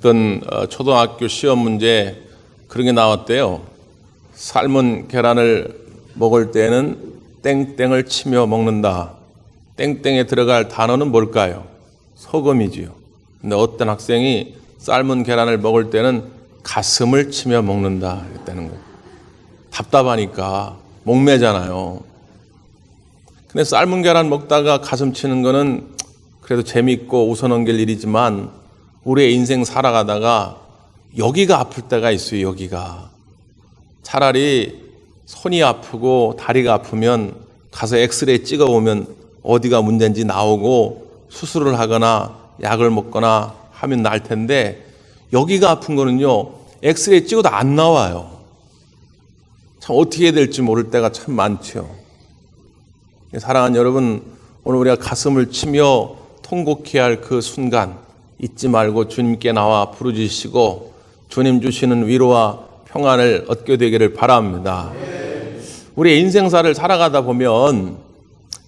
어떤 어, 초등학교 시험 문제 그런 게 나왔대요. 삶은 계란을 먹을 때는 땡땡을 치며 먹는다. 땡땡에 들어갈 단어는 뭘까요? 소금이지요. 근데 어떤 학생이 삶은 계란을 먹을 때는 가슴을 치며 먹는다 했다는 거예요. 답답하니까 목매잖아요. 근데 삶은 계란 먹다가 가슴 치는 거는 그래도 재밌고 웃어넘길 일이지만 우리의 인생 살아가다가 여기가 아플 때가 있어요, 여기가. 차라리 손이 아프고 다리가 아프면 가서 엑스레이 찍어보면 어디가 문제인지 나오고 수술을 하거나 약을 먹거나 하면 날 텐데 여기가 아픈 거는요, 엑스레이 찍어도 안 나와요. 참 어떻게 해야 될지 모를 때가 참 많죠. 사랑하는 여러분, 오늘 우리가 가슴을 치며 통곡해야 할 그 순간 잊지 말고 주님께 나와 부르짖으시고 주님 주시는 위로와 평안을 얻게 되기를 바랍니다. 우리 인생사를 살아가다 보면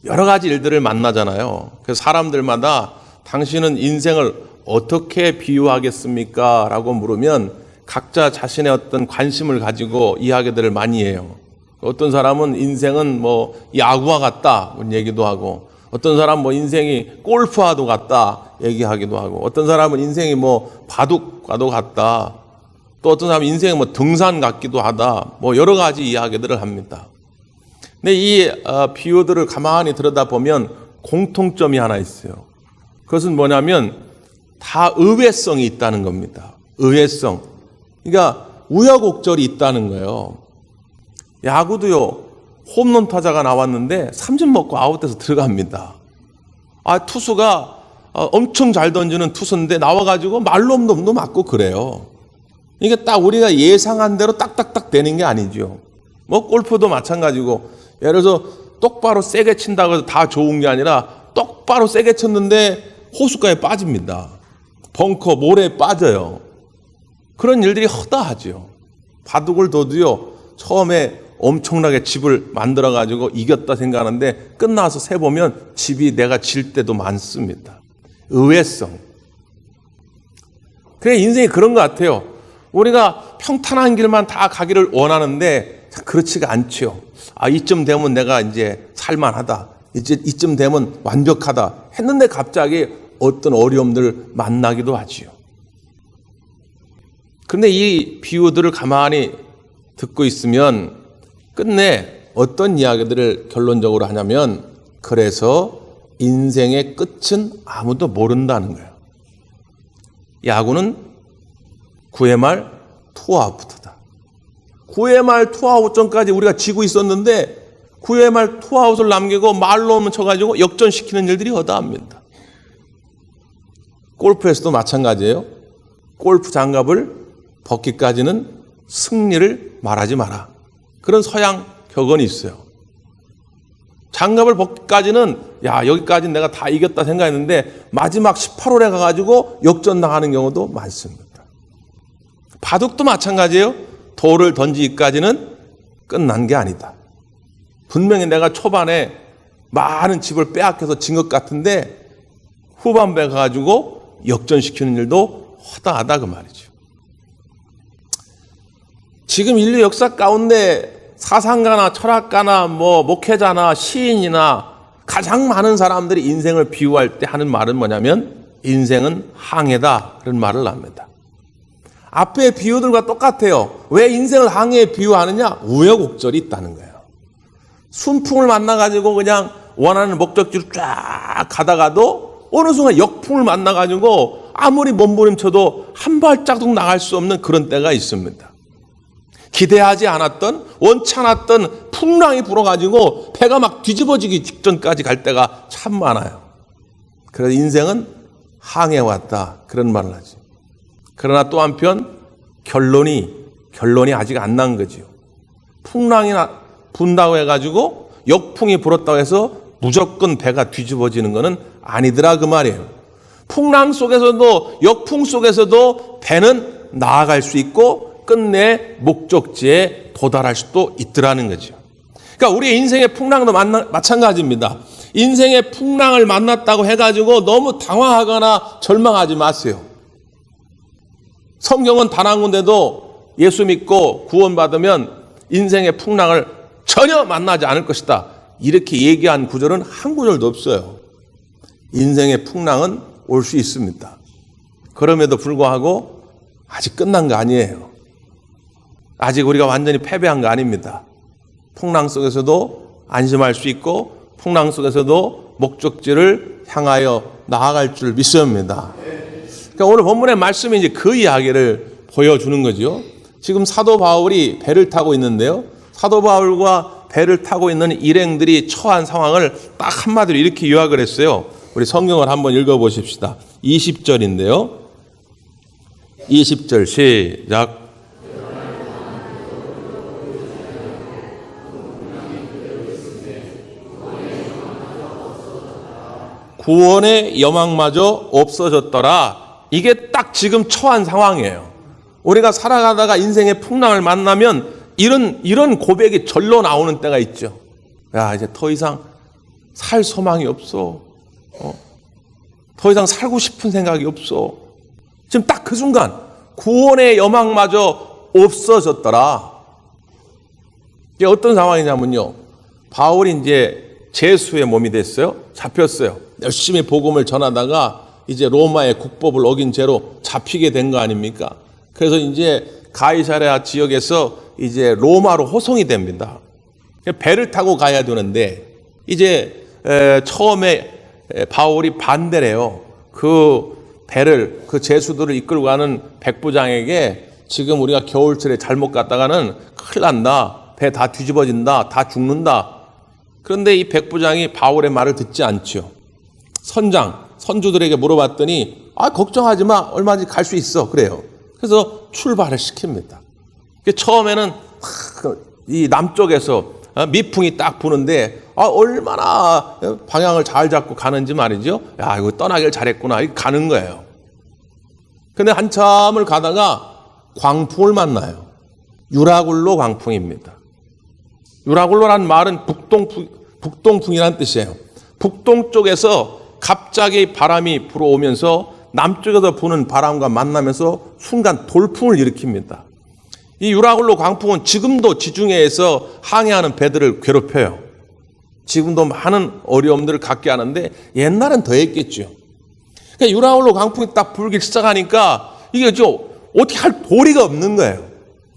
여러 가지 일들을 만나잖아요. 그 사람들마다 당신은 인생을 어떻게 비유하겠습니까? 라고 물으면 각자 자신의 어떤 관심을 가지고 이야기들을 많이 해요. 어떤 사람은 인생은 뭐 야구와 같다 그런 얘기도 하고 어떤 사람은 뭐 인생이 골프와도 같다 얘기하기도 하고 어떤 사람은 인생이 뭐 바둑과도 같다 또 어떤 사람은 인생이 뭐 등산 같기도 하다 뭐 여러 가지 이야기들을 합니다. 근데 이 어, 비유들을 가만히 들여다보면 공통점이 하나 있어요. 그것은 뭐냐면 다 의외성이 있다는 겁니다. 의외성. 그러니까 우여곡절이 있다는 거예요. 야구도요, 홈런 타자가 나왔는데 삼진 먹고 아웃돼서 들어갑니다. 아, 투수가 어, 엄청 잘 던지는 투수인데 나와가지고 말롬돔도 맞고 그래요. 이게 딱 우리가 예상한 대로 딱딱딱 되는 게 아니죠. 뭐 골프도 마찬가지고 예를 들어서 똑바로 세게 친다고 해서 다 좋은 게 아니라 똑바로 세게 쳤는데 호숫가에 빠집니다. 벙커, 모래에 빠져요. 그런 일들이 허다하죠. 바둑을 둬도요, 처음에 엄청나게 집을 만들어 가지고 이겼다 생각하는데 끝나서 세 보면 집이 내가 질 때도 많습니다. 의외성. 그래 인생이 그런 것 같아요. 우리가 평탄한 길만 다 가기를 원하는데 그렇지가 않죠. 아 이쯤 되면 내가 이제 살만하다. 이제 이쯤 되면 완벽하다. 했는데 갑자기 어떤 어려움들을 만나기도 하지요. 그런데 이 비유들을 가만히 듣고 있으면 끝내 어떤 이야기들을 결론적으로 하냐면 그래서 인생의 끝은 아무도 모른다는 거예요. 야구는 9회 말 투아웃부터다. 9회 말 투아웃 전까지 우리가 지고 있었는데 9회 말 투아웃을 남기고 말로 쳐가지고 역전시키는 일들이 허다합니다. 골프에서도 마찬가지예요. 골프 장갑을 벗기까지는 승리를 말하지 마라. 그런 서양 격언이 있어요. 장갑을 벗기까지는 야 여기까지 내가 다 이겼다 생각했는데 마지막 18홀에 가가지고 역전 당하는 경우도 많습니다. 바둑도 마찬가지예요. 돌을 던지기까지는 끝난 게 아니다. 분명히 내가 초반에 많은 집을 빼앗겨서 진 것 같은데 후반부에 가가지고 역전시키는 일도 허다하다 그 말이죠. 지금 인류 역사 가운데 사상가나 철학가나 뭐 목회자나 시인이나 가장 많은 사람들이 인생을 비유할 때 하는 말은 뭐냐면 인생은 항해다 그런 말을 합니다. 앞에 비유들과 똑같아요. 왜 인생을 항해에 비유하느냐? 우여곡절이 있다는 거예요. 순풍을 만나가지고 그냥 원하는 목적지로 쫙 가다가도 어느 순간 역풍을 만나가지고 아무리 몸부림쳐도 한 발자국 나갈 수 없는 그런 때가 있습니다. 기대하지 않았던 원치 않았던 풍랑이 불어가지고 배가 막 뒤집어지기 직전까지 갈 때가 참 많아요. 그래서 인생은 항해 왔다 그런 말을 하지. 그러나 또 한편 결론이 결론이 아직 안 난 거지요. 풍랑이 분다고 해가지고 역풍이 불었다고 해서 무조건 배가 뒤집어지는 것은 아니더라 그 말이에요. 풍랑 속에서도 역풍 속에서도 배는 나아갈 수 있고 끝내 목적지에 도달할 수도 있더라는 거죠. 그러니까 우리 인생의 풍랑도 만나, 마찬가지입니다. 인생의 풍랑을 만났다고 해가지고 너무 당황하거나 절망하지 마세요. 성경은 단 한 군데도 예수 믿고 구원받으면 인생의 풍랑을 전혀 만나지 않을 것이다. 이렇게 얘기한 구절은 한 구절도 없어요. 인생의 풍랑은 올 수 있습니다. 그럼에도 불구하고 아직 끝난 거 아니에요. 아직 우리가 완전히 패배한 거 아닙니다. 풍랑 속에서도 안심할 수 있고 풍랑 속에서도 목적지를 향하여 나아갈 줄 믿습니다. 그러니까 오늘 본문의 말씀이 이제 그 이야기를 보여주는 거죠. 지금 사도 바울이 배를 타고 있는데요. 사도 바울과 배를 타고 있는 일행들이 처한 상황을 딱 한마디로 이렇게 요약을 했어요. 우리 성경을 한번 읽어 보십시다. 20절인데요. 20절 시작. 구원의 여망마저 없어졌더라. 이게 딱 지금 처한 상황이에요. 우리가 살아가다가 인생의 풍랑을 만나면 이런 이런 고백이 절로 나오는 때가 있죠. 야 이제 더 이상 살 소망이 없어. 어? 더 이상 살고 싶은 생각이 없어. 지금 딱 그 순간 구원의 여망마저 없어졌더라. 이게 어떤 상황이냐면요. 바울이 이제 제수의 몸이 됐어요. 잡혔어요. 열심히 복음을 전하다가 이제 로마의 국법을 어긴 죄로 잡히게 된 거 아닙니까? 그래서 이제 가이사랴 지역에서 이제 로마로 호송이 됩니다. 배를 타고 가야 되는데 이제 처음에 바울이 반대를 해요. 그 배를 그 제수들을 이끌고 가는 백부장에게 지금 우리가 겨울철에 잘못 갔다가는 큰일 난다. 배 다 뒤집어진다. 다 죽는다. 그런데 이 백부장이 바울의 말을 듣지 않죠. 선장, 선주들에게 물어봤더니 아 걱정하지 마. 얼마든지 갈 수 있어. 그래요. 그래서 출발을 시킵니다. 처음에는 이 남쪽에서 어, 미풍이 딱 부는데 아, 얼마나 방향을 잘 잡고 가는지 말이죠. 야, 이거 떠나길 잘했구나. 이 가는 거예요. 근데 한참을 가다가 광풍을 만나요. 유라굴로 광풍입니다. 유라굴로란 말은 북동풍, 북동풍이라는 뜻이에요. 북동쪽에서 갑자기 바람이 불어오면서 남쪽에서 부는 바람과 만나면서 순간 돌풍을 일으킵니다. 이 유라굴로 광풍은 지금도 지중해에서 항해하는 배들을 괴롭혀요. 지금도 많은 어려움들을 갖게 하는데 옛날은 더 했겠죠. 그러니까 유라굴로 광풍이 딱 불기 시작하니까 이게 좀 어떻게 할 도리가 없는 거예요.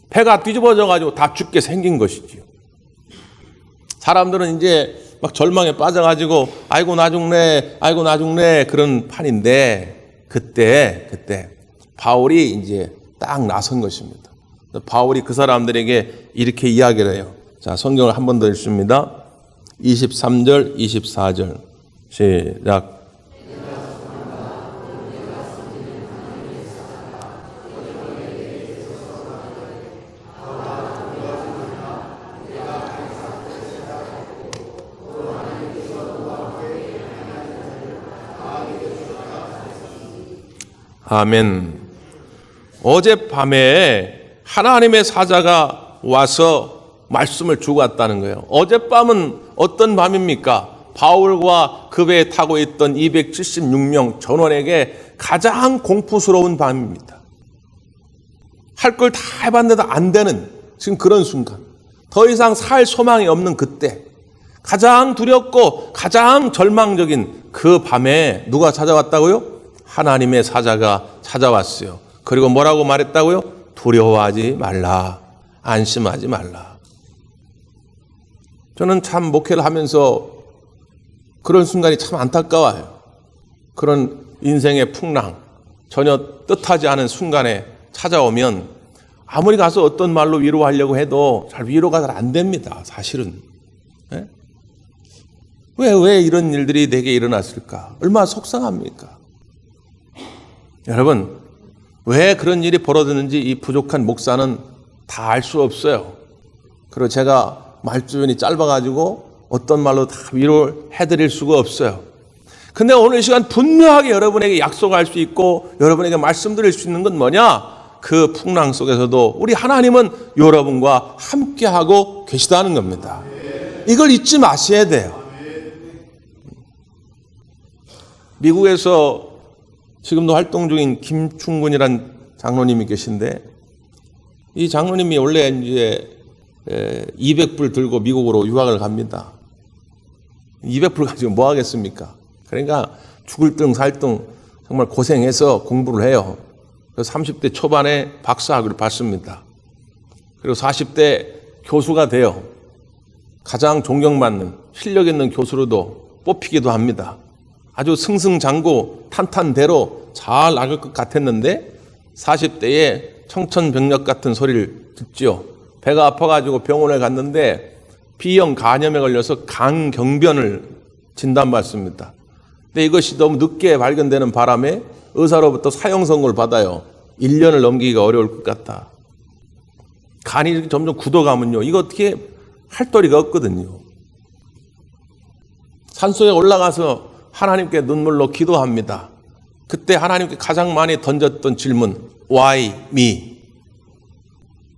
배가 뒤집어져 가지고 다 죽게 생긴 것이지요. 사람들은 이제 막 절망에 빠져가지고 아이고 나 죽네, 아이고 나 죽네 그런 판인데 그때 그때 바울이 이제 딱 나선 것입니다. 바울이 그 사람들에게 이렇게 이야기를 해요. 자, 성경을 한 번 더 읽습니다. 23절, 24절. 시작. 아멘. 어젯밤에 하나님의 사자가 와서 말씀을 주고 갔다는 거예요. 어젯밤은 어떤 밤입니까? 바울과 그 배에 타고 있던 276명 전원에게 가장 공포스러운 밤입니다. 할 걸 다 해봤는데도 안 되는 지금 그런 순간. 더 이상 살 소망이 없는 그때. 가장 두렵고 가장 절망적인 그 밤에 누가 찾아왔다고요? 하나님의 사자가 찾아왔어요. 그리고 뭐라고 말했다고요? 두려워하지 말라. 안심하지 말라. 저는 참 목회를 하면서 그런 순간이 참 안타까워요. 그런 인생의 풍랑, 전혀 뜻하지 않은 순간에 찾아오면 아무리 가서 어떤 말로 위로하려고 해도 잘 위로가 잘 안 됩니다. 사실은. 네? 왜, 왜 이런 일들이 내게 일어났을까? 얼마나 속상합니까? 여러분, 왜 그런 일이 벌어졌는지 이 부족한 목사는 다 알 수 없어요. 그리고 제가 말주변이 짧아가지고 어떤 말로 다 위로를 해드릴 수가 없어요. 근데 오늘 시간 분명하게 여러분에게 약속할 수 있고 여러분에게 말씀드릴 수 있는 건 뭐냐? 그 풍랑 속에서도 우리 하나님은 여러분과 함께하고 계시다는 겁니다. 이걸 잊지 마셔야 돼요. 미국에서 지금도 활동 중인 김충군이란 장로님이 계신데 이 장로님이 원래 이제 200불 들고 미국으로 유학을 갑니다. 200불 가지고 뭐 하겠습니까? 그러니까 죽을 등 살 등 정말 고생해서 공부를 해요. 그래서 30대 초반에 박사학위를 받습니다. 그리고 40대 교수가 돼요. 가장 존경받는 실력 있는 교수로도 뽑히기도 합니다. 아주 승승장구 탄탄대로 잘 나갈 것 같았는데 40대에 청천벽력 같은 소리를 듣죠. 배가 아파가지고 병원에 갔는데 B형 간염에 걸려서 강경변을 진단받습니다. 근데 이것이 너무 늦게 발견되는 바람에 의사로부터 사형 선고를 받아요. 1년을 넘기기가 어려울 것 같다. 간이 점점 굳어가면요. 이거 어떻게 할 도리가 없거든요. 산소에 올라가서 하나님께 눈물로 기도합니다. 그때 하나님께 가장 많이 던졌던 질문, why me?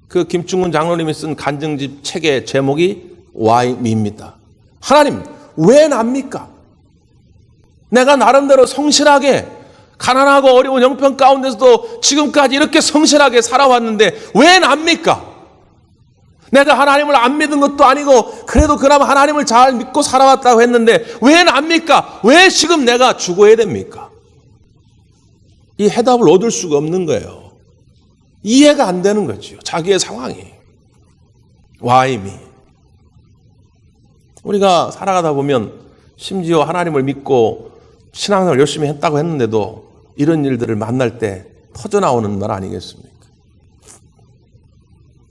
그 김충근 장로님이 쓴 간증집 책의 제목이 why me입니다. 하나님, 왜 납니까? 내가 나름대로 성실하게 가난하고 어려운 형편 가운데서도 지금까지 이렇게 성실하게 살아왔는데 왜 납니까? 내가 하나님을 안 믿은 것도 아니고 그래도 그나마 하나님을 잘 믿고 살아왔다고 했는데 왜 납니까? 왜 지금 내가 죽어야 됩니까? 이 해답을 얻을 수가 없는 거예요. 이해가 안 되는 거죠. 자기의 상황이. Me? 우리가 살아가다 보면 심지어 하나님을 믿고 신앙생활 열심히 했다고 했는데도 이런 일들을 만날 때 터져나오는 말 아니겠습니까?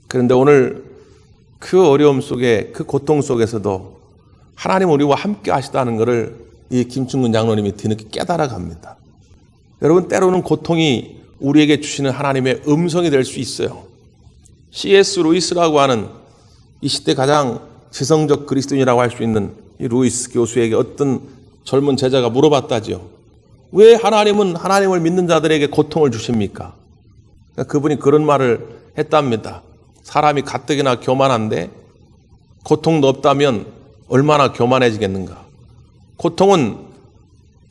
그런데 오늘 그 어려움 속에 그 고통 속에서도 하나님 우리와 함께 하시다는 것을 이 김충근 장로님이 뒤늦게 깨달아 갑니다. 여러분 때로는 고통이 우리에게 주시는 하나님의 음성이 될 수 있어요. C.S. 루이스라고 하는 이 시대 가장 지성적 그리스도인이라고 할 수 있는 이 루이스 교수에게 어떤 젊은 제자가 물어봤다지요. 왜 하나님은 하나님을 믿는 자들에게 고통을 주십니까? 그분이 그런 말을 했답니다. 사람이 가뜩이나 교만한데 고통도 없다면 얼마나 교만해지겠는가? 고통은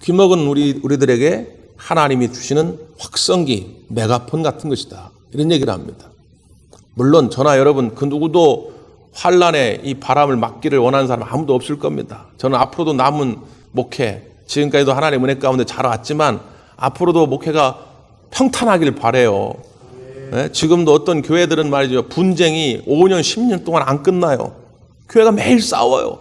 귀먹은 우리 우리들에게 하나님이 주시는 확성기, 메가폰 같은 것이다. 이런 얘기를 합니다. 물론 저나 여러분 그 누구도 환란에 이 바람을 막기를 원하는 사람 아무도 없을 겁니다. 저는 앞으로도 남은 목회 지금까지도 하나님의 은혜 가운데 자라왔지만 앞으로도 목회가 평탄하길 바래요. 네? 지금도 어떤 교회들은 말이죠. 분쟁이 5년, 10년 동안 안 끝나요. 교회가 매일 싸워요.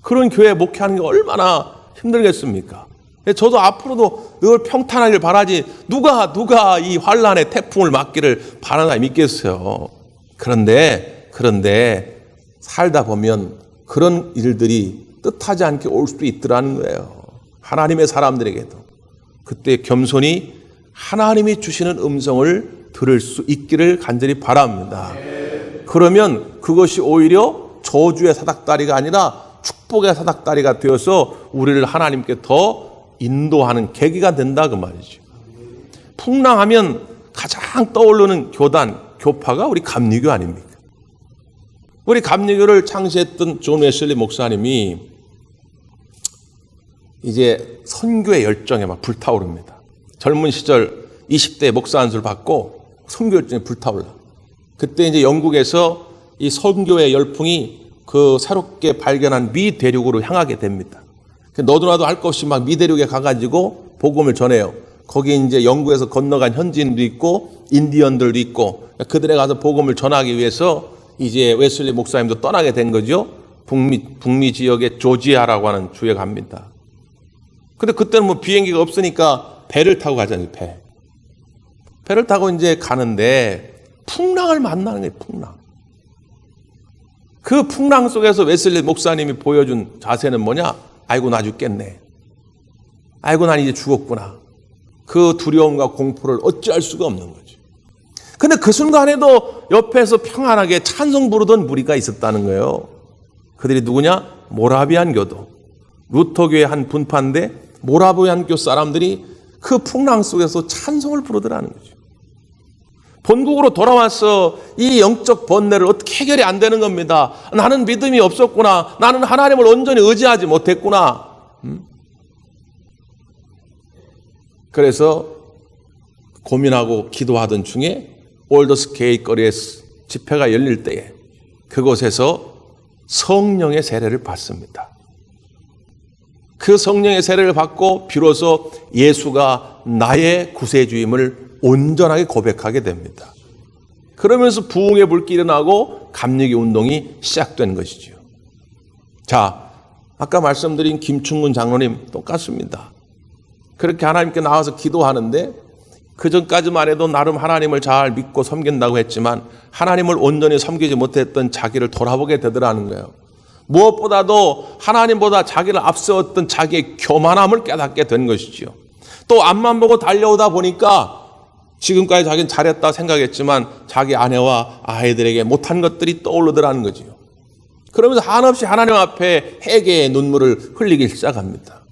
그런 교회 목회하는 게 얼마나 힘들겠습니까? 네, 저도 앞으로도 늘 평탄하길 바라지 누가 누가 이 환란의 태풍을 막기를 바라나 믿겠어요. 그런데 그런데 살다 보면 그런 일들이 뜻하지 않게 올 수도 있더라는 거예요. 하나님의 사람들에게도 그때 겸손히 하나님이 주시는 음성을 들을 수 있기를 간절히 바랍니다. 그러면 그것이 오히려 저주의 사닥다리가 아니라 축복의 사닥다리가 되어서 우리를 하나님께 더 인도하는 계기가 된다 그 말이죠. 풍랑하면 가장 떠오르는 교단, 교파가 우리 감리교 아닙니까? 우리 감리교를 창시했던 존 웨슬리 목사님이 이제 선교의 열정에 막 불타오릅니다. 젊은 시절 20대 목사 안수를 받고 선교 열정에 불타올라. 그때 이제 영국에서 이 선교의 열풍이 그 새롭게 발견한 미 대륙으로 향하게 됩니다. 너도 나도 할 것 없이 막 미 대륙에 가가지고 복음을 전해요. 거기 이제 영국에서 건너간 현지인도 있고 인디언들도 있고 그들에 가서 복음을 전하기 위해서 이제 웨슬리 목사님도 떠나게 된 거죠. 북미, 북미 지역의 조지아라고 하는 주에 갑니다. 근데 그때는 뭐 비행기가 없으니까 배를 타고 가잖아요, 배. 배를 타고 이제 가는데 풍랑을 만나는 거예요, 풍랑. 그 풍랑 속에서 웨슬리 목사님이 보여준 자세는 뭐냐? 아이고, 나 죽겠네. 아이고, 난 이제 죽었구나. 그 두려움과 공포를 어찌할 수가 없는 거죠. 근데 그 순간에도 옆에서 평안하게 찬송 부르던 무리가 있었다는 거예요. 그들이 누구냐? 모라비안 교도. 루터교의 한 분파인데 모라비안 교 사람들이 그 풍랑 속에서 찬송을 부르더라는 거죠. 본국으로 돌아와서 이 영적 번뇌를 어떻게 해결이 안 되는 겁니다. 나는 믿음이 없었구나. 나는 하나님을 온전히 의지하지 못했구나. 음? 그래서 고민하고 기도하던 중에 올더스 게이 거리에 집회가 열릴 때에 그곳에서 성령의 세례를 받습니다. 그 성령의 세례를 받고 비로소 예수가 나의 구세주임을 온전하게 고백하게 됩니다. 그러면서 부흥의 불길이 일어나고 감리기 운동이 시작된 것이죠. 자, 아까 말씀드린 김충근 장로님 똑같습니다. 그렇게 하나님께 나와서 기도하는데 그 전까지만 해도 나름 하나님을 잘 믿고 섬긴다고 했지만 하나님을 온전히 섬기지 못했던 자기를 돌아보게 되더라는 거예요. 무엇보다도 하나님보다 자기를 앞세웠던 자기의 교만함을 깨닫게 된 것이지요. 또 앞만 보고 달려오다 보니까 지금까지 자기는 잘했다 생각했지만 자기 아내와 아이들에게 못한 것들이 떠오르더라는 거지요. 그러면서 한없이 하나님 앞에 회개의 눈물을 흘리기 시작합니다.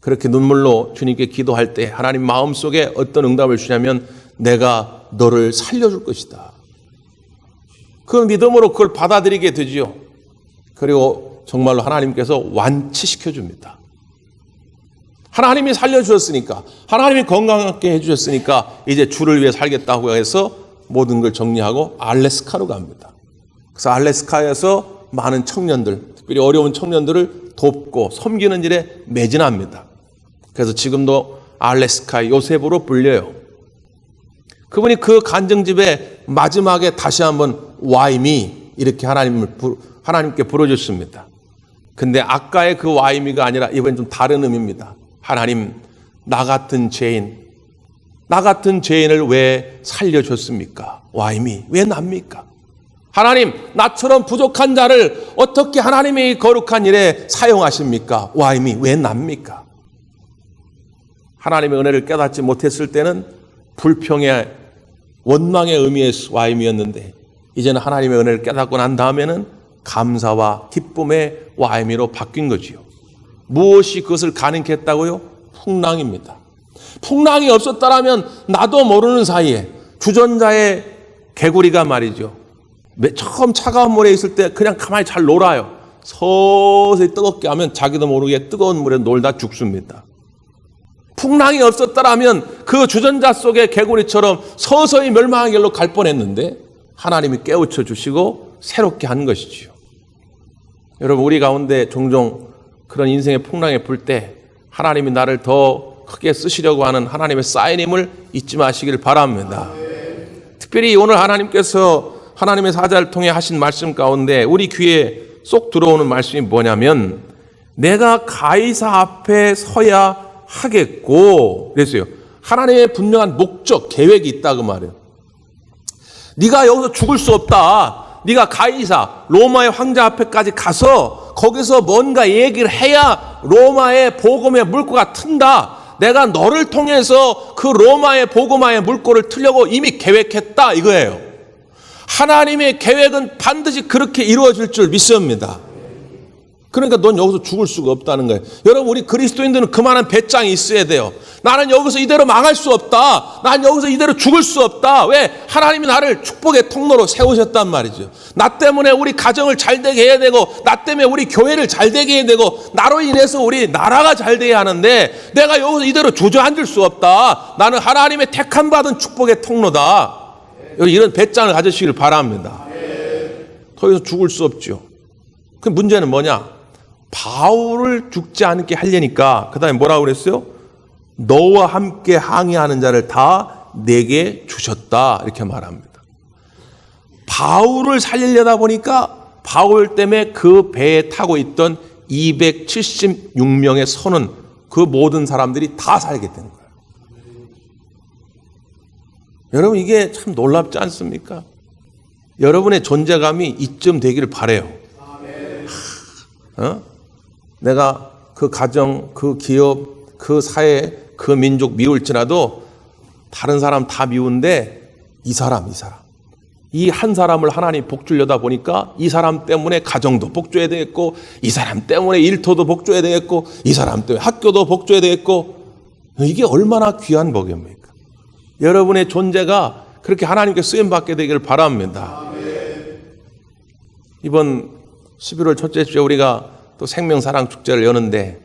그렇게 눈물로 주님께 기도할 때 하나님 마음속에 어떤 응답을 주냐면 내가 너를 살려줄 것이다. 그 믿음으로 그걸 받아들이게 되지요. 그리고 정말로 하나님께서 완치시켜 줍니다. 하나님이 살려주셨으니까, 하나님이 건강하게 해주셨으니까, 이제 주를 위해 살겠다고 해서 모든 걸 정리하고 알래스카로 갑니다. 그래서 알래스카에서 많은 청년들, 특별히 어려운 청년들을 돕고 섬기는 일에 매진합니다. 그래서 지금도 알래스카 요셉으로 불려요. 그분이 그 간증집에 마지막에 다시 한번 와임이 이렇게 하나님을 하나님께 부르셨습니다. 근데 아까의 그 와임이가 아니라 이번엔 좀 다른 의미입니다. 하나님, 나 같은 죄인, 나 같은 죄인을 왜 살려줬습니까? 와임이 왜 납니까? 하나님, 나처럼 부족한 자를 어떻게 하나님이 거룩한 일에 사용하십니까? 와임이 왜 납니까? 하나님의 은혜를 깨닫지 못했을 때는 불평의 원망의 의미의 와임이었는데 이제는 하나님의 은혜를 깨닫고 난 다음에는 감사와 기쁨의 와임이로 바뀐 거지요. 무엇이 그것을 가능케 했다고요? 풍랑입니다. 풍랑이 없었다라면 나도 모르는 사이에 주전자의 개구리가 말이죠. 처음 차가운 물에 있을 때 그냥 가만히 잘 놀아요. 서서히 뜨겁게 하면 자기도 모르게 뜨거운 물에 놀다 죽습니다. 풍랑이 없었다라면 그 주전자 속의 개구리처럼 서서히 멸망의 길로 갈 뻔했는데 하나님이 깨우쳐 주시고 새롭게 한 것이지요. 여러분 우리 가운데 종종 그런 인생의 풍랑에 불 때 하나님이 나를 더 크게 쓰시려고 하는 하나님의 사인임을 잊지 마시길 바랍니다. 특별히 오늘 하나님께서 하나님의 사자를 통해 하신 말씀 가운데 우리 귀에 쏙 들어오는 말씀이 뭐냐면 내가 가이사 앞에 서야 하겠고 그랬어요. 하나님의 분명한 목적, 계획이 있다 그 말이에요. 네가 여기서 죽을 수 없다. 네가 가이사 로마의 황제 앞에까지 가서 거기서 뭔가 얘기를 해야 로마의 복음의 물꼬가 튼다. 내가 너를 통해서 그 로마의 복음화의 물꼬를 틀려고 이미 계획했다 이거예요. 하나님의 계획은 반드시 그렇게 이루어질 줄 믿습니다. 그러니까 넌 여기서 죽을 수가 없다는 거예요. 여러분, 우리 그리스도인들은 그만한 배짱이 있어야 돼요. 나는 여기서 이대로 망할 수 없다. 난 여기서 이대로 죽을 수 없다. 왜? 하나님이 나를 축복의 통로로 세우셨단 말이죠. 나 때문에 우리 가정을 잘 되게 해야 되고, 나 때문에 우리 교회를 잘 되게 해야 되고, 나로 인해서 우리 나라가 잘 돼야 하는데, 내가 여기서 이대로 주저앉을 수 없다. 나는 하나님의 택함 받은 축복의 통로다. 이런 배짱을 가지시기를 바랍니다. 더 이상 죽을 수 없죠. 그 문제는 뭐냐? 바울을 죽지 않게 하려니까 그 다음에 뭐라고 그랬어요? 너와 함께 항해하는 자를 다 내게 주셨다 이렇게 말합니다. 바울을 살리려다 보니까 바울 때문에 그 배에 타고 있던 276명의 선은 그 모든 사람들이 다 살게 되는 거예요. 여러분 이게 참 놀랍지 않습니까? 여러분의 존재감이 이쯤 되기를 바래요. 어? 내가 그 가정, 그 기업, 그 사회, 그 민족 미울지라도 다른 사람 다 미운데 이 사람, 이 사람. 이 한 사람을 하나님 복주려다 보니까 이 사람 때문에 가정도 복줘야 되겠고, 이 사람 때문에 일터도 복줘야 되겠고, 이 사람 때문에 학교도 복줘야 되겠고, 이게 얼마나 귀한 복입니까? 여러분의 존재가 그렇게 하나님께 쓰임받게 되기를 바랍니다. 이번 11월 첫째 주에 우리가 또 생명사랑 축제를 여는데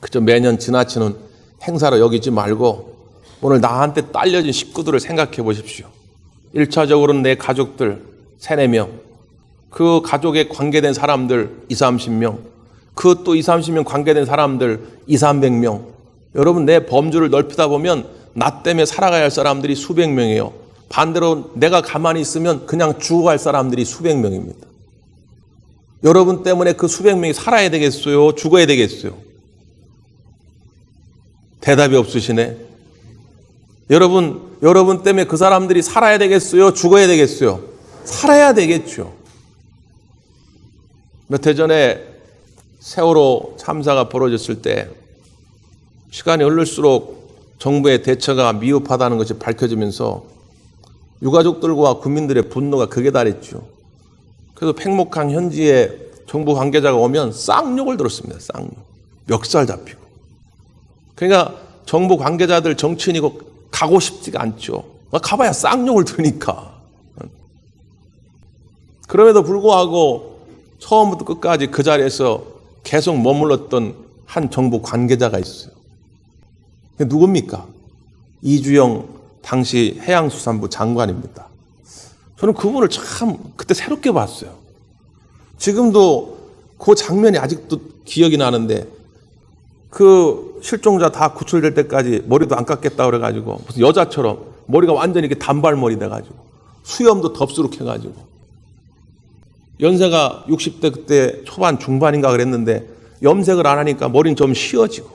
그저 매년 지나치는 행사로 여기지 말고 오늘 나한테 딸려진 식구들을 생각해 보십시오. 1차적으로는 내 가족들 3, 4명, 그 가족에 관계된 사람들 2, 30명, 그 또 2, 30명 관계된 사람들 2, 300명. 여러분 내 범주를 넓히다 보면 나 때문에 살아가야 할 사람들이 수백 명이에요. 반대로 내가 가만히 있으면 그냥 죽어갈 사람들이 수백 명입니다. 여러분 때문에 그 수백 명이 살아야 되겠어요? 죽어야 되겠어요? 대답이 없으시네. 여러분, 여러분 때문에 그 사람들이 살아야 되겠어요? 죽어야 되겠어요? 살아야 되겠죠. 몇 해 전에 세월호 참사가 벌어졌을 때 시간이 흐를수록 정부의 대처가 미흡하다는 것이 밝혀지면서 유가족들과 국민들의 분노가 극에 달했죠. 그래서 팽목항 현지에 정부 관계자가 오면 쌍욕을 들었습니다. 쌍욕. 멱살 잡히고. 그러니까 정부 관계자들 정치인이고 가고 싶지가 않죠. 가봐야 쌍욕을 들으니까. 그럼에도 불구하고 처음부터 끝까지 그 자리에서 계속 머물렀던 한 정부 관계자가 있어요. 누굽니까? 이주영 당시 해양수산부 장관입니다. 저는 그분을 참 그때 새롭게 봤어요. 지금도 그 장면이 아직도 기억이 나는데 그 실종자 다 구출될 때까지 머리도 안 깎겠다 그래가지고 무슨 여자처럼 머리가 완전히 이렇게 단발머리 돼가지고 수염도 덥수룩 해가지고 연세가 60대 그때 초반 중반인가 그랬는데 염색을 안 하니까 머리는 좀 쉬어지고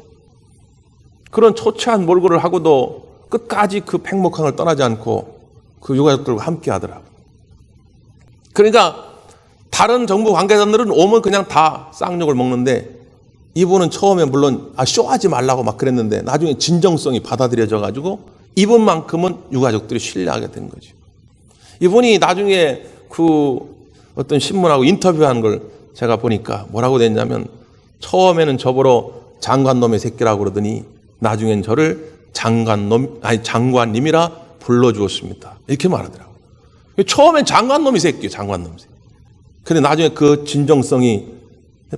그런 초췌한 몰골을 하고도 끝까지 그 팽목항을 떠나지 않고 그 유가족들과 함께 하더라고. 그러니까 다른 정부 관계자들은 오면 그냥 다 쌍욕을 먹는데 이분은 처음에 물론 아 쇼하지 말라고 막 그랬는데 나중에 진정성이 받아들여져 가지고 이분만큼은 유가족들이 신뢰하게 된 거죠. 이분이 나중에 그 어떤 신문하고 인터뷰한 걸 제가 보니까 뭐라고 됐냐면 처음에는 저보러 장관놈의 새끼라고 그러더니 나중엔 저를 장관놈 아니 장관님이라 불러주었습니다. 이렇게 말하더라고요. 처음엔 장관놈이 새끼, 장관놈 새끼. 근데 나중에 그 진정성이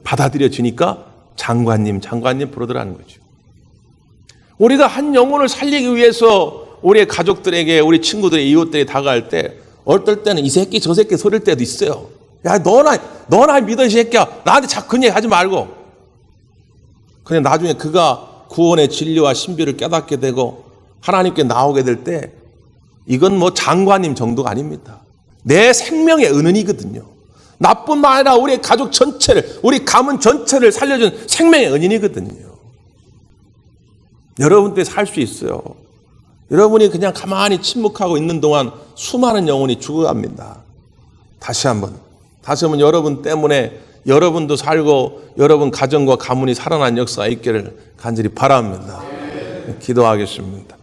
받아들여지니까 장관님, 장관님 부르더라는 거죠. 우리가 한 영혼을 살리기 위해서 우리의 가족들에게, 우리 친구들의 이웃들이 다가갈 때 어떨 때는 이 새끼, 저 새끼 소릴 때도 있어요. 야, 너나, 너나 믿어, 이 새끼야. 나한테 자꾸 그런 얘기 하지 말고. 근데 나중에 그가 구원의 진리와 신비를 깨닫게 되고 하나님께 나오게 될 때 이건 뭐 장관님 정도가 아닙니다. 내 생명의 은은이거든요. 나뿐만 아니라 우리 가족 전체를, 우리 가문 전체를 살려준 생명의 은인이거든요. 여러분 때살수 있어요. 여러분이 그냥 가만히 침묵하고 있는 동안 수많은 영혼이 죽어갑니다. 다시 한번, 다시 한번 여러분 때문에 여러분도 살고 여러분 가정과 가문이 살아난 역사가 있기를 간절히 바랍니다. 기도하겠습니다.